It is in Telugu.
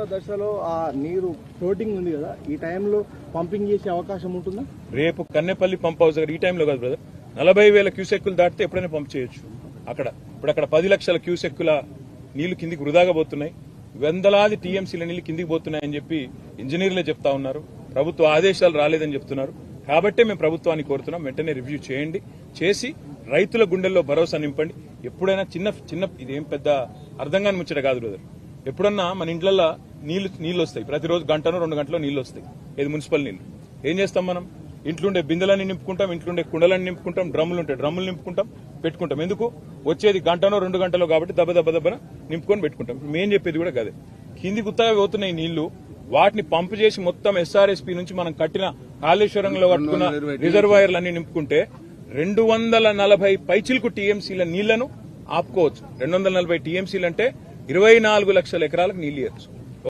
జరుగుతున్న దశలో ఆ నీరు ఫ్లోటింగ్ ఉంది కదా ఈ టైంలో పంపింగ్ చేసే అవకాశం ఉంటుందా? రేపు కన్నెపల్లి పంప్ హౌస్ దగ్గర ఈ టైంలో కాదు బ్రదర్ నలభై వేల క్యూసెక్కులు దాటితే ఎప్పుడైనా పంప్ చేయొచ్చు. అక్కడ ఇప్పుడు అక్కడ పది లక్షల క్యూసెక్కుల నీళ్ళు కిందికి వృధాగా పోతున్నాయి. వందలాది టీఎంసీల నీళ్ళు కిందికి పోతున్నాయని చెప్పి ఇంజనీర్లే చెప్తా ఉన్నారు. ప్రభుత్వ ఆదేశాలు రాలేదని చెప్తున్నారు. కాబట్టే మేము ప్రభుత్వాన్ని కోరుతున్నాం. వెంటనే రివ్యూ చేయండి. చేసి రైతుల గుండెల్లో భరోసా నింపండి. ఎప్పుడైనా చిన్న చిన్న ఇదేం పెద్ద అర్థం కాని ముచ్చట కాదు బ్రదర్ ఎప్పుడన్నా మన ఇంట్లల్లో నీళ్ళు నీళ్ళు వస్తాయి ప్రతిరోజు గంటనో రెండు గంటలో నీళ్ళు వస్తాయి ఇది మున్సిపల్ నీళ్ళు ఏం చేస్తాం మనం? ఇంట్లుండే బిందెలన్నీ నింపుకుంటాం ఇంట్లుండే కుండలన్నీ నింపుకుంటాం డ్రమ్ములు ఉంటాయి డ్రమ్ములు నింపుకుంటాం పెట్టుకుంటాం. ఎందుకు? వచ్చేది గంటనో రెండు గంటలో కాబట్టి దెబ్బ దెబ్బ దెబ్బన నింపుకొని పెట్టుకుంటాం. ఇప్పుడు మేం చెప్పేది కూడా కదే కింది గుత్తగా పోతున్నాయి నీళ్ళు వాటిని పంపు చేసి మొత్తం ఎస్ఆర్ఎస్పీ నుంచి మనం కట్టిన కాళేశ్వరంలో కట్టుకున్న రిజర్వాయర్లన్నీ నింపుకుంటే రెండు వందల నలభై పైచిలకు టీఎంసీల నీళ్ళను ఆపుకోవచ్చు. రెండు వందల నలభై టీఎంసీలు అంటే ఇరవై నాలుగు లక్షల ఎకరాలకు నీళ్ళు ఇవ్వచ్చు